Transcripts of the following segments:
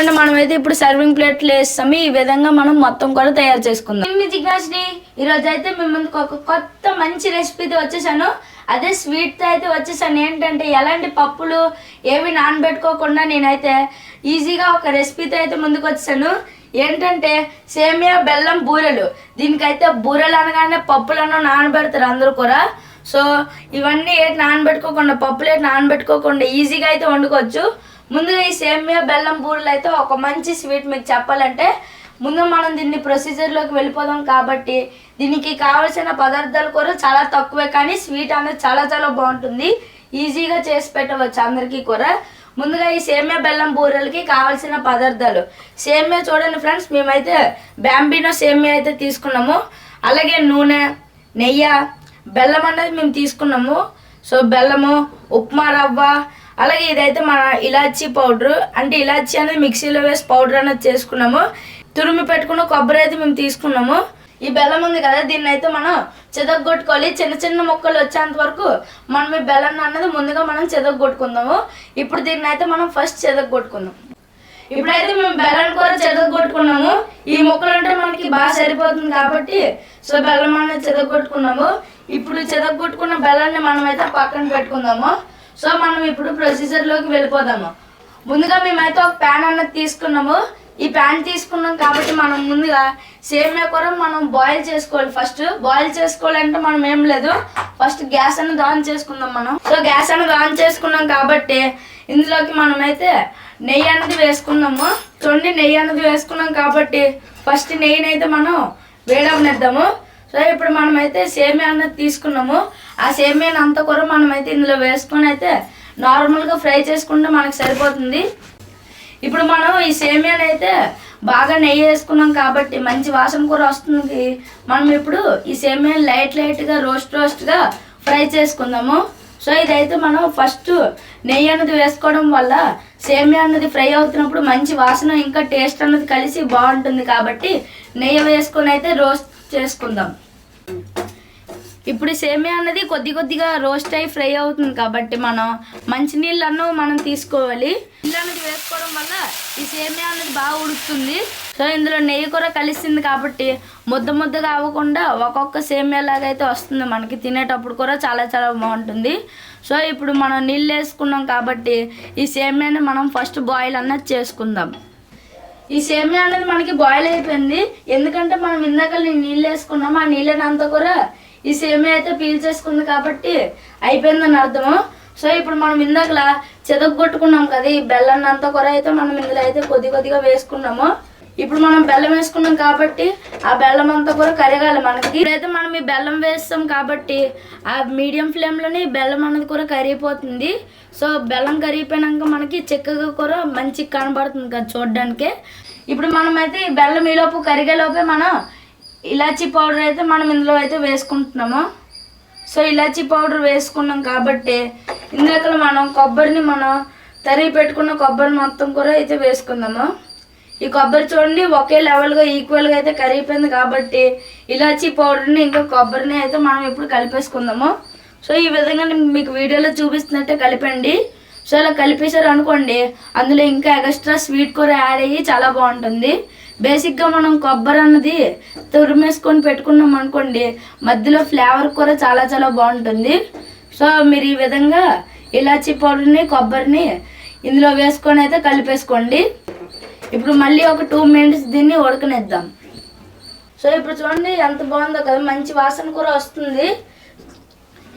ఇదిగోండి మనమైతే ఇప్పుడు సర్వింగ్ ప్లేట్లు వేస్తాము. ఈ విధంగా మనం మొత్తం కూడా తయారు చేసుకుందాం. మీ జిజ్ఞాస్ని ఈరోజు అయితే మీ ముందుకు ఒక కొత్త మంచి రెసిపీతో వచ్చేసాను. అదే స్వీట్తో అయితే వచ్చేసాను. ఏంటంటే ఎలాంటి పప్పులు ఏమి నానబెట్టుకోకుండా నేనైతే ఈజీగా ఒక రెసిపీతో అయితే ముందుకు వచ్చాను ఏంటంటే సేమియా బెల్లం బూరెలు. దీనికైతే బూరెలు అనగానే పప్పులను నానబెడతారు అందరూ కూడా. సో ఇవన్నీ ఏంటి నానబెట్టుకోకుండా పప్పులు ఏంటి నానబెట్టుకోకుండా ఈజీగా అయితే వండుకోవచ్చు. ముందుగా ఈ సేమియా బెల్లం బూరెలు అయితే ఒక మంచి స్వీట్ మీకు చెప్పాలంటే ముందు మనం దీన్ని ప్రొసీజర్లోకి వెళ్ళిపోదాం కాబట్టి దీనికి కావలసిన పదార్థాలు కూడా చాలా తక్కువే కానీ స్వీట్ అనేది చాలా చాలా బాగుంటుంది. ఈజీగా చేసి పెట్టవచ్చు అందరికీ కూడా ముందుగా ఈ సేమియా బెల్లం బూరెలకి కావాల్సిన పదార్థాలు. సేమియా చూడండి ఫ్రెండ్స్ మేమైతే బ్యాంబీనో సేమియా అయితే తీసుకున్నాము. అలాగే నూనె నెయ్యి బెల్లం అనేది మేము తీసుకున్నాము. సో బెల్లము ఉప్మా రవ్వ అలాగే ఇదైతే మన ఇలాచీ పౌడర్. అంటే ఇలాచీ అనేది మిక్సీలో వేసి పౌడర్ అనేది చేసుకున్నాము. తురిమి పెట్టుకున్న కొబ్బరి అయితే మేము తీసుకున్నాము. ఈ బెల్లం ఉంది కదా దీన్ని అయితే మనం చెదగొట్టుకోవాలి చిన్న చిన్న ముక్కలు వచ్చేంత వరకు మనం ఈ బెల్లం అన్నది ముందుగా మనం చెదగొట్టుకుందాము ఇప్పుడు దీన్ని అయితే మనం ఫస్ట్ చెదగొట్టుకుందాం ఇప్పుడైతే మేము బెల్లం కూర చెదగొట్టుకున్నాము ఈ ముక్కలు అంటే మనకి బాగా సరిపోతుంది కాబట్టి సో బెల్లం అనేది చెదగొట్టుకున్నాము ఇప్పుడు చెదగొట్టుకున్న బెల్లాన్ని మనం అయితే పక్కన పెట్టుకుందాము. సో మనం ఇప్పుడు ప్రొసీజర్లోకి వెళ్ళిపోదాము. ముందుగా మేమైతే ఒక ప్యాన్ అన్నది తీసుకున్నాము. ఈ ప్యాన్ తీసుకున్నాం కాబట్టి మనం ముందుగా సేమియా కూర మనం బాయిల్ చేసుకోవాలి ఫస్ట్ బాయిల్ చేసుకోవాలంటే మనం ఏం లేదు. ఫస్ట్ గ్యాస్ అనేది ఆన్ చేసుకుందాం మనం. సో గ్యాస్ అనేది ఆన్ చేసుకున్నాం కాబట్టి ఇందులోకి మనమైతే నెయ్యి అనేది వేసుకున్నాము చూడండి నెయ్యి అనేది వేసుకున్నాం కాబట్టి ఫస్ట్ నెయ్యిని అయితే మనం వేడవనిద్దాము. సో ఇప్పుడు మనమైతే సేమియా అనేది తీసుకున్నాము. ఆ సేమియాని అంతా కూడా మనమైతే ఇందులో వేసుకొని అయితే నార్మల్గా ఫ్రై చేసుకుంటే మనకు సరిపోతుంది. ఇప్పుడు మనం ఈ సేమియాని అయితే బాగా నెయ్యి వేసుకున్నాం కాబట్టి మంచి వాసన కూర వస్తుంది. మనం ఇప్పుడు ఈ సేమియాని లైట్ లైట్గా రోస్ట్ రోస్ట్గా ఫ్రై చేసుకుందాము. సో ఇదైతే మనం ఫస్ట్ నెయ్యి అన్నది వేసుకోవడం వల్ల సేమియా అన్నది ఫ్రై అవుతున్నప్పుడు మంచి వాసన ఇంకా టేస్ట్ అన్నది కలిసి బాగుంటుంది కాబట్టి నెయ్యి వేసుకొని అయితే రోస్ట్ చేసుకుందాం. ఇప్పుడు సేమియా అన్నది కొద్ది కొద్దిగా రోస్ట్ అయి ఫ్రై అవుతుంది కాబట్టి మనం మంచినీళ్ళను మనం తీసుకోవాలి. నీళ్ళు అనేది వేసుకోవడం వల్ల ఈ సేమియా అనేది బాగా ఉడుకుతుంది. సో ఇందులో నెయ్యి కూర కలిసింది కాబట్టి ముద్ద ముద్దగా అవ్వకుండా ఒక్కొక్క సేమియా లాగా అయితే వస్తుంది. మనకి తినేటప్పుడు కూడా చాలా చాలా బాగుంటుంది. సో ఇప్పుడు మనం నీళ్ళు వేసుకున్నాం కాబట్టి ఈ సేమియాని మనం ఫస్ట్ బాయిల్ అన్నది చేసుకుందాం. ఈ సేమియా అనేది మనకి బాయిల్ అయిపోయింది. ఎందుకంటే మనం ఇందాక నీళ్ళు వేసుకున్నాం ఆ నీళ్ళని అంతా కూడా ఈ సేమియా అయితే పీల్ చేసుకుంది కాబట్టి అయిపోయిందని అర్థము. సో ఇప్పుడు మనం ఇందాకలా చెదగొట్టుకున్నాం కదా ఈ బెల్లం అంతా కూడా అయితే మనం ఇందులో అయితే కొద్ది కొద్దిగా వేసుకున్నాము. ఇప్పుడు మనం బెల్లం వేసుకున్నాం కాబట్టి ఆ బెల్లం అంతా కూడా కరగాలి మనకి. ఇప్పుడైతే మనం ఈ బెల్లం వేస్తాం కాబట్టి ఆ మీడియం ఫ్లేమ్లోనే ఈ బెల్లం అనేది కూడా కరిగిపోతుంది. సో బెల్లం కరిగిపోయినాక మనకి చెక్కగా కూడా మంచి కనబడుతుంది కదా చూడడానికి. ఇప్పుడు మనమైతే ఈ బెల్లం ఈలోపు కరిగేలోపే మనం ఇలాచీ పౌడర్ అయితే మనం ఇందులో అయితే వేసుకుంటున్నాము. సో ఇలాచీ పౌడర్ వేసుకున్నాం కాబట్టి ఇందాక మనం కొబ్బరిని మనం తరిగి పెట్టుకున్న కొబ్బరి మొత్తం కూడా అయితే వేసుకుందాము. ఈ కొబ్బరి చూడండి ఒకే లెవెల్గా ఈక్వల్గా అయితే కరిగిపోయింది కాబట్టి ఇలాచీ పౌడర్ని ఇంకా కొబ్బరిని అయితే మనం ఇప్పుడు కలిపేసుకుందాము. సో ఈ విధంగా మీకు వీడియోలో చూపిస్తున్నట్టే కలిపండి. సో ఇలా కలిపేశారు అనుకోండి అందులో ఇంకా ఎక్స్ట్రా స్వీట్ కూర యాడ్ అయ్యి చాలా బాగుంటుంది. బేసిక్గా మనం కొబ్బరి అన్నది తురిమేసుకొని పెట్టుకున్నాం అనుకోండి మధ్యలో ఫ్లేవర్ కూడా చాలా చాలా బాగుంటుంది. సో మీరు ఈ విధంగా ఇలాచీ పౌడర్ని కొబ్బరిని ఇందులో వేసుకొని అయితే కలిపేసుకోండి. ఇప్పుడు మళ్ళీ ఒక టూ మినిట్స్ దీన్ని ఉడకనిద్దాం. సో ఇప్పుడు చూడండి ఎంత బాగుందో కదా మంచి వాసన కూడా వస్తుంది.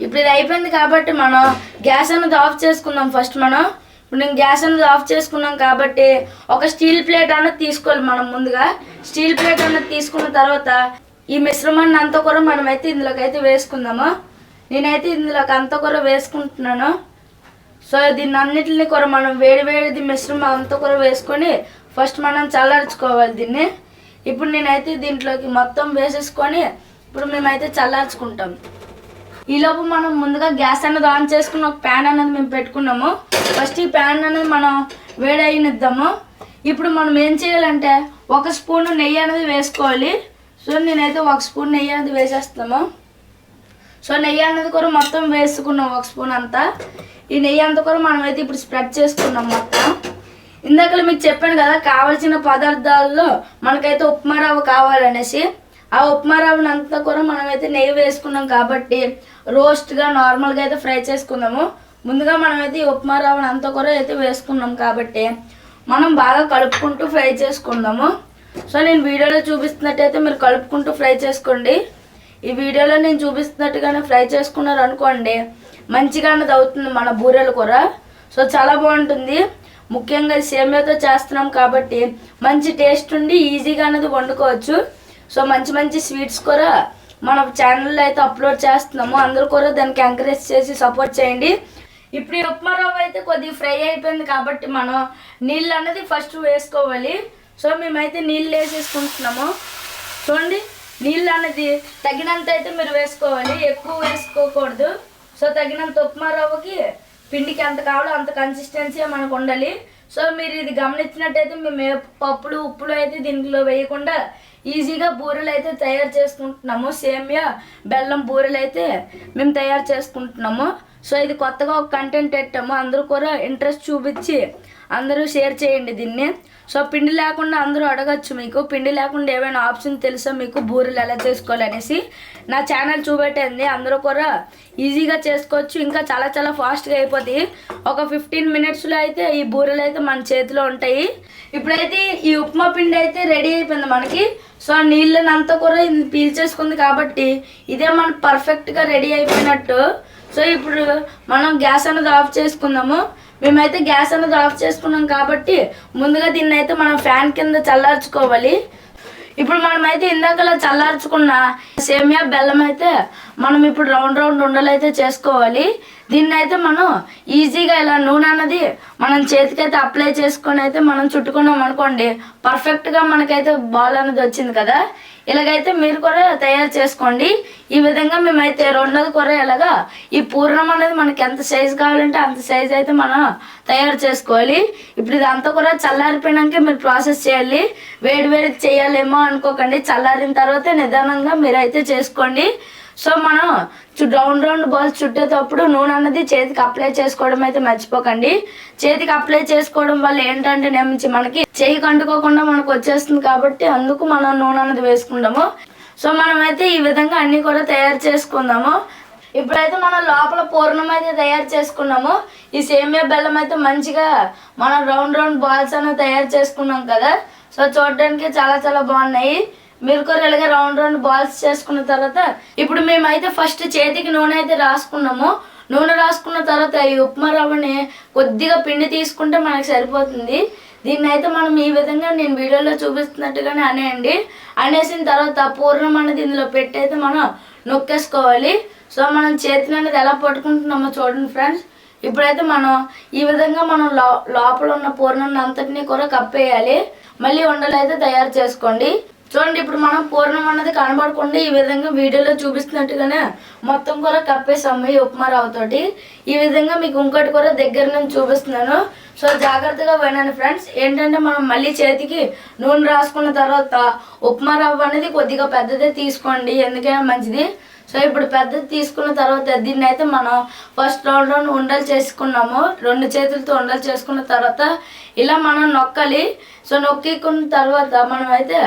ఇప్పుడు ఇది అయిపోయింది కాబట్టి మనం గ్యాస్ అనేది ఆఫ్ చేసుకుందాం ఫస్ట్ మనం. ఇప్పుడు నేను గ్యాస్ అనేది ఆఫ్ చేసుకున్నాం కాబట్టి ఒక స్టీల్ ప్లేట్ అన్నది తీసుకోవాలి మనం ముందుగా. స్టీల్ ప్లేట్ అన్నది తీసుకున్న తర్వాత ఈ మిశ్రమాన్ని అంతా కూడా మనం అయితే ఇందులోకి అయితే వేసుకుందాము. నేనైతే ఇందులోకి అంతా కూడా వేసుకుంటున్నాను. సో దీన్ని అన్నిటిని కూడా మనం వేడి వేడిది మిశ్రమం అంతా కూడా వేసుకొని ఫస్ట్ మనం చల్లార్చుకోవాలి దీన్ని. ఇప్పుడు నేనైతే దీంట్లోకి మొత్తం వేసేసుకొని ఇప్పుడు మేమైతే చల్లార్చుకుంటాం. ఈలోపు మనం ముందుగా గ్యాస్ అనేది ఆన్ చేసుకుని ఒక ప్యాన్ అనేది మేము పెట్టుకున్నాము. ఫస్ట్ ఈ ప్యాన్ అనేది మనం వేడి ఇప్పుడు మనం ఏం చేయాలంటే ఒక స్పూన్ నెయ్యి అనేది వేసుకోవాలి. సో నేనైతే ఒక స్పూన్ నెయ్యి అనేది వేసేస్తాము సో నెయ్యి అనేది కూడా మొత్తం వేసుకున్నాం ఒక స్పూన్ అంతా. ఈ నెయ్యి అంతా కూడా మనమైతే ఇప్పుడు స్ప్రెడ్ చేసుకున్నాం మొత్తం. ఇందాక మీకు చెప్పాను కదా కావలసిన పదార్థాల్లో మనకైతే ఉప్మా రవ్వ కావాలనేసి. ఆ ఉప్మా రవ్వను అంతా కూడా మనమైతే నెయ్యి వేసుకున్నాం కాబట్టి రోస్ట్గా నార్మల్గా అయితే ఫ్రై చేసుకుందాము ముందుగా మనమైతే ఈ ఉప్మా రవ్వను అంతా కూడా అయితే వేసుకున్నాం కాబట్టి మనం బాగా కలుపుకుంటూ ఫ్రై చేసుకుందాము. సో నేను వీడియోలో చూపిస్తున్నట్టయితే మీరు కలుపుకుంటూ ఫ్రై చేసుకోండి. ఈ వీడియోలో నేను చూపిస్తున్నట్టుగానే ఫ్రై చేసుకున్నారు అనుకోండి మంచిగా అన్నది అవుతుంది మన బూరెల కూర. సో చాలా బాగుంటుంది. ముఖ్యంగా సేమ్యతో సేమియాతో చేస్తున్నాం కాబట్టి మంచి టేస్ట్ ఉండి ఈజీగా అనేది వండుకోవచ్చు. సో మంచి మంచి స్వీట్స్ కూడా మన ఛానల్లో అయితే అప్లోడ్ చేస్తున్నాము. అందరూ కూడా దానికి ఎంకరేజ్ చేసి సపోర్ట్ చేయండి. ఇప్పుడు ఈ ఉప్మా రవ్వ అయితే కొద్దిగా ఫ్రై అయిపోయింది కాబట్టి మనం నీళ్ళు అనేది ఫస్ట్ వేసుకోవాలి. సో మేమైతే నీళ్ళు వేసేసుకుంటున్నాము. చూడండి నీళ్ళు అనేది తగినంత అయితే మీరు వేసుకోవాలి. ఎక్కువ వేసుకోకూడదు. సో తగినంత ఉప్మా రవ్వకి పిండికి ఎంత కావాలో అంత కన్సిస్టెన్సీ మనకు ఉండాలి. సో మీరు ఇది గమనించినట్టయితే మేము పప్పులు ఉప్పులు అయితే దీంట్లో వేయకుండా ఈజీగా బూరెలు అయితే తయారు చేసుకుంటున్నాము. సేమియా బెల్లం బూరెలు అయితే మేము తయారు చేసుకుంటున్నాము. సో ఇది కొత్తగా ఒక కంటెంట్ పెట్టాము. అందరూ కూడా ఇంట్రెస్ట్ చూపించి అందరూ షేర్ చేయండి దీన్ని. సో పిండి లేకుండా అందరూ అడగచ్చు మీకు. పిండి లేకుండా ఏమైనా ఆప్షన్ తెలుసా మీకు? బూరెలు ఎలా చేసుకోవాలి అనేసి. నా ఛానల్ చూపెట్టింది అందరూ కూడా ఈజీగా చేసుకోవచ్చు. ఇంకా చాలా చాలా ఫాస్ట్గా అయిపోతాయి. ఒక ఫిఫ్టీన్ మినిట్స్లో అయితే ఈ బూరెలు అయితే మన చేతిలో ఉంటాయి. ఇప్పుడైతే ఈ ఉప్మా పిండి అయితే రెడీ అయిపోయింది మనకి. సో ఆ నీళ్ళని అంతా కూడా పీల్చేసుకుంది కాబట్టి ఇదే మనకు పర్ఫెక్ట్గా రెడీ అయిపోయినట్టు. సో ఇప్పుడు మనం గ్యాస్ అనేది ఆఫ్ చేసుకుందాము. మేమైతే గ్యాస్ అనేది ఆఫ్ చేసుకున్నాం కాబట్టి ముందుగా దీన్ని అయితే మనం ఫ్యాన్ కింద చల్లార్చుకోవాలి. ఇప్పుడు మనమైతే ఇందాకలా చల్లార్చుకున్న సేమియా బెల్లం అయితే మనం ఇప్పుడు రౌండ్ రౌండ్ ఉండలు అయితే చేసుకోవాలి. దీన్ని అయితే మనం ఈజీగా ఇలా నూనె అన్నది మనం చేతికైతే అప్లై చేసుకొని అయితే మనం చుట్టుకున్నాం అనుకోండి పర్ఫెక్ట్గా మనకైతే బాల్ అనేది వచ్చింది కదా. ఇలాగైతే మీరు కూడా తయారు చేసుకోండి. ఈ విధంగా మేమైతే రెండోది కూర ఇలాగా ఈ పూర్ణం అనేది మనకి ఎంత సైజు కావాలంటే అంత సైజు అయితే మనం తయారు చేసుకోవాలి. ఇప్పుడు ఇదంతా కూడా చల్లారిపోయినాక మీరు ప్రాసెస్ చేయాలి. వేడి వేడి చేయాలేమో అనుకోకండి. చల్లారిన తర్వాత నిదానంగా మీరు అయితే చేసుకోండి. సో మనం రౌండ్ రౌండ్ బాల్స్ చుట్టేటప్పుడు నూనె అన్నది చేతికి అప్లై చేసుకోవడం అయితే మర్చిపోకండి. చేతికి అప్లై చేసుకోవడం వల్ల ఏంటంటే నుంచి మనకి చేయి కంటుకోకుండా మనకు వచ్చేస్తుంది కాబట్టి అందుకు మనం నూనె అన్నది వేసుకుంటాము సో మనమైతే ఈ విధంగా అన్ని కూడా తయారు చేసుకుందాము. ఇప్పుడైతే మనం లోపల పూర్ణం అయితే తయారు చేసుకున్నాము. ఈ సేమియా బెల్లం అయితే మంచిగా మనం రౌండ్ రౌండ్ బాల్స్ అనేవి తయారు చేసుకున్నాం కదా. సో చూడడానికి చాలా చాలా బాగున్నాయి. మీరు కూడా ఇలాగే రౌండ్ రౌండ్ బాల్స్ చేసుకున్న తర్వాత ఇప్పుడు మేమైతే ఫస్ట్ చేతికి నూనె అయితే రాసుకున్నాము. నూనె రాసుకున్న తర్వాత ఈ ఉప్మా రవ్వని కొద్దిగా పిండి తీసుకుంటే మనకి సరిపోతుంది. దీన్ని అయితే మనం ఈ విధంగా నేను వీడియోలో చూపిస్తున్నట్టుగానే అనేయండి. అనేసిన తర్వాత పూర్ణం అనేది ఇందులో పెట్టి అయితే మనం నొక్కేసుకోవాలి. సో మనం చేతిని అనేది ఎలా పట్టుకుంటున్నామో చూడండి ఫ్రెండ్స్ ఇప్పుడైతే మనం ఈ విధంగా మనం లో లోపల ఉన్న పూర్ణాన్ని అంతటినీ కూడా కప్పేయాలి. మళ్ళీ ఉండలు అయితే తయారు చేసుకోండి. చూడండి ఇప్పుడు మనం పూర్ణం అన్నది కనబడకుండా ఈ విధంగా వీడియోలో చూపిస్తున్నట్టుగానే మొత్తం కూడా కప్పేసాము ఈ ఉప్మా రవ్వతోటి ఈ విధంగా మీకు ఇంకోటి కూడా దగ్గర నుంచి చూపిస్తున్నాను. సో జాగ్రత్తగా వినండి ఫ్రెండ్స్. ఏంటంటే మనం మళ్ళీ చేతికి నూనె రాసుకున్న తర్వాత ఉప్మా రవ్వ అనేది కొద్దిగా పెద్దదే తీసుకోండి. ఎందుకైనా మంచిది. సో ఇప్పుడు పెద్దది తీసుకున్న తర్వాత దీన్ని అయితే మనం ఫస్ట్ రౌండ్ రౌండ్ ఉండలు చేసుకున్నాము. రెండు చేతులతో ఉండలు చేసుకున్న తర్వాత ఇలా మనం నొక్కాలి. సో నొక్కికున్న తర్వాత మనం అయితే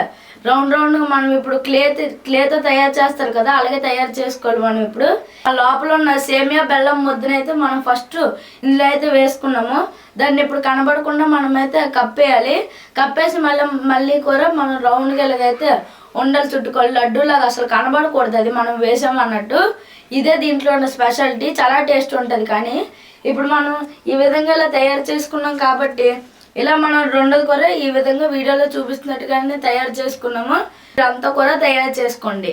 రౌండ్ రౌండ్గా మనం ఇప్పుడు క్లే క్లేతో తయారు చేస్తారు కదా అలాగే తయారు చేసుకోవాలి మనం ఇప్పుడు. ఆ లోపల ఉన్న సేమియా బెల్లం ముద్దనైతే మనం ఫస్ట్ ఇందులో అయితే వేసుకున్నాము. దాన్ని ఇప్పుడు కనబడకుండా మనమైతే కప్పేయాలి. కప్పేసి మళ్ళీ మళ్ళీ కూడా మనం రౌండ్గా ఇలాగైతే ఉండలు చుట్టుకోవాలి. లడ్డూలాగా అసలు కనబడకూడదు అది మనం వేసాం అన్నట్టు. ఇదే దీంట్లో ఉన్న స్పెషాలిటీ చాలా టేస్ట్ ఉంటుంది కానీ ఇప్పుడు మనం ఈ విధంగా ఇలా తయారు చేసుకున్నాం కాబట్టి ఇలా మనం రెండోది కూడా ఈ విధంగా వీడియోలో చూపిస్తున్నట్టుగానే తయారు చేసుకున్నాము. ఇదంతా కూడా తయారు చేసుకోండి.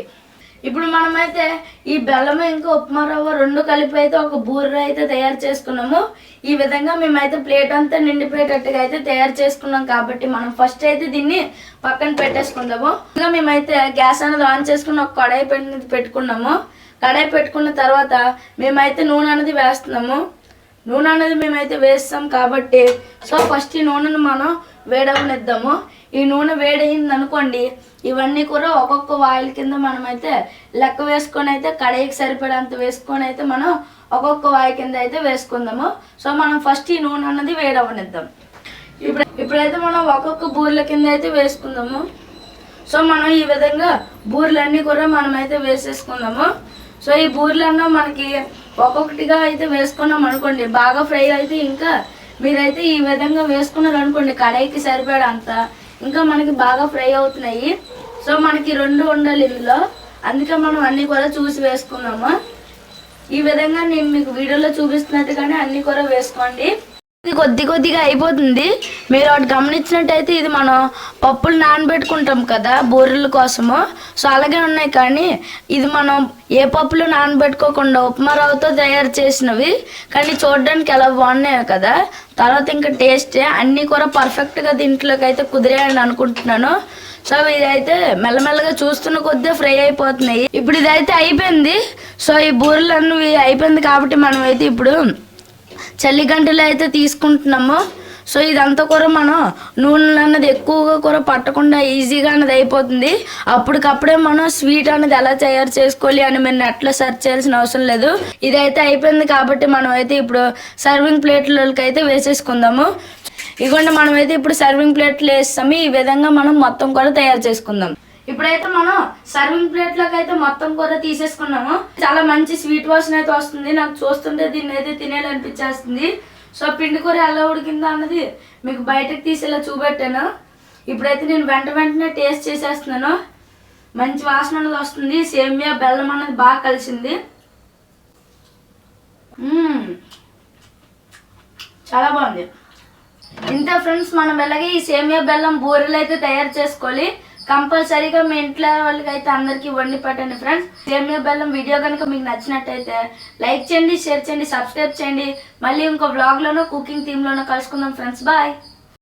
ఇప్పుడు మనమైతే ఈ బెల్లం ఇంకా ఉప్మా రవ్వ రెండు కలిపి అయితే ఒక బూర్ర అయితే తయారు చేసుకున్నాము. ఈ విధంగా మేమైతే ప్లేట్ అంతా నిండిపోయేటట్టుగా అయితే తయారు చేసుకున్నాం కాబట్టి మనం ఫస్ట్ అయితే దీన్ని పక్కన పెట్టేసుకుందాము. ఇంకా మేమైతే గ్యాస్ అనేది ఆన్ చేసుకుని ఒక కడాయి పెట్టుకున్నాము. కడాయి పెట్టుకున్న తర్వాత మేమైతే నూనె అనేది వేస్తున్నాము. నూనె అనేది మేమైతే వేస్తాం కాబట్టి సో ఫస్ట్ ఈ నూనెను మనం వేడవనిద్దాము. ఈ నూనె వేడయింది అనుకోండి ఇవన్నీ కూడా ఒక్కొక్క వాయిల్ కింద మనమైతే లెక్క వేసుకొని అయితే కడాయికి సరిపడేంత వేసుకొని అయితే మనం ఒక్కొక్క వాయి కింద అయితే వేసుకుందాము. సో మనం ఫస్ట్ ఈ నూనె అన్నది వేడవనిద్దాం. ఇప్పుడు ఇప్పుడైతే మనం ఒక్కొక్క బూరెల కింద అయితే వేసుకుందాము. సో మనం ఈ విధంగా బూరెలన్నీ కూడా మనమైతే వేసేసుకుందాము. సో ఈ బూరెలన్నా మనకి ఒక్కొక్కటిగా అయితే వేసుకున్నాం అనుకోండి. బాగా ఫ్రై అయితే ఇంకా మీరైతే ఈ విధంగా వేసుకున్నారు అనుకోండి కడాయికి సరిపడంత ఇంకా మనకి బాగా ఫ్రై అవుతున్నాయి. సో మనకి రెండు ఉండాలి ఇందులో. అందుకే మనం అన్నీ కూడా చూసి వేసుకున్నాము. ఈ విధంగా నేను మీకు వీడియోలో చూపిస్తున్నట్టుగానే అన్ని కూడా వేసుకోండి. ఇది కొద్ది కొద్దిగా అయిపోతుంది. మీరు ఒకటి గమనించినట్టయితే ఇది మనం పప్పులు నానబెట్టుకుంటాం కదా బూరెల కోసము. సో అలాగే ఉన్నాయి కానీ ఇది మనం ఏ పప్పులు నానబెట్టుకోకుండా ఉప్మా రవ్వతో తయారు చేసినవి కానీ చూడడానికి ఎలా బాగున్నాయో కదా. తర్వాత ఇంకా టేస్ట్ అన్నీ కూడా పర్ఫెక్ట్గా దీంట్లోకి అయితే కుదిరాయని అనుకుంటున్నాను. సో ఇదైతే మెల్లమెల్లగా చూస్తున్న కొద్దిగా ఫ్రై అయిపోతున్నాయి. ఇప్పుడు ఇదైతే అయిపోయింది. సో ఈ బూరెలు అన్నీ అయిపోయింది కాబట్టి మనం అయితే ఇప్పుడు చలి గంటలు అయితే తీసుకుంటున్నాము. సో ఇదంతా కూడా మనం నూనె అన్నది ఎక్కువగా కూడా పట్టకుండా ఈజీగా అనేది అయిపోతుంది. అప్పటికప్పుడే మనం స్వీట్ అనేది ఎలా తయారు చేసుకోవాలి అని మీరు నెట్లో సెర్చ్ చేయాల్సిన అవసరం లేదు. ఇదైతే అయిపోయింది కాబట్టి మనం అయితే ఇప్పుడు సర్వింగ్ ప్లేట్లకి అయితే వేసేసుకుందాము. ఇదిగోండి మనం అయితే ఇప్పుడు సర్వింగ్ ప్లేట్లు వేస్తాము. ఈ విధంగా మనం మొత్తం కూడా తయారు చేసుకుందాం. ఇప్పుడైతే మనం సర్వింగ్ ప్లేట్లోకి అయితే మొత్తం కూర తీసేసుకున్నాము. చాలా మంచి స్వీట్ వాసన అయితే వస్తుంది. నాకు చూస్తుంటే దీన్ని అయితే తినేయాలనిపించేస్తుంది. సో పిండి కూర ఎలా ఉడికిందా అన్నది మీకు బయటకు తీసి ఇలా చూపెట్టాను. ఇప్పుడైతే నేను వెంట వెంటనే టేస్ట్ చేసేస్తున్నాను. మంచి వాసన అనేది వస్తుంది. సేమియా బెల్లం అనేది బాగా కలిసింది. చాలా బాగుంది. ఇంతే ఫ్రెండ్స్ మనం ఇలాగే ఈ సేమియా బెల్లం బూరెలు అయితే తయారు చేసుకోవాలి. కంపల్సరీగా మీ ఇంట్లో వాళ్ళకి అయితే అందరికీ వండి పెట్టండి ఫ్రెండ్స్. సేమియా బెల్లం వీడియో కనుక మీకు నచ్చినట్టయితే లైక్ చేయండి షేర్ చేయండి సబ్స్క్రైబ్ చేయండి. మళ్ళీ ఇంకో బ్లాగ్లోనో కుకింగ్ థీమ్లోనో కలుసుకుందాం ఫ్రెండ్స్. బాయ్.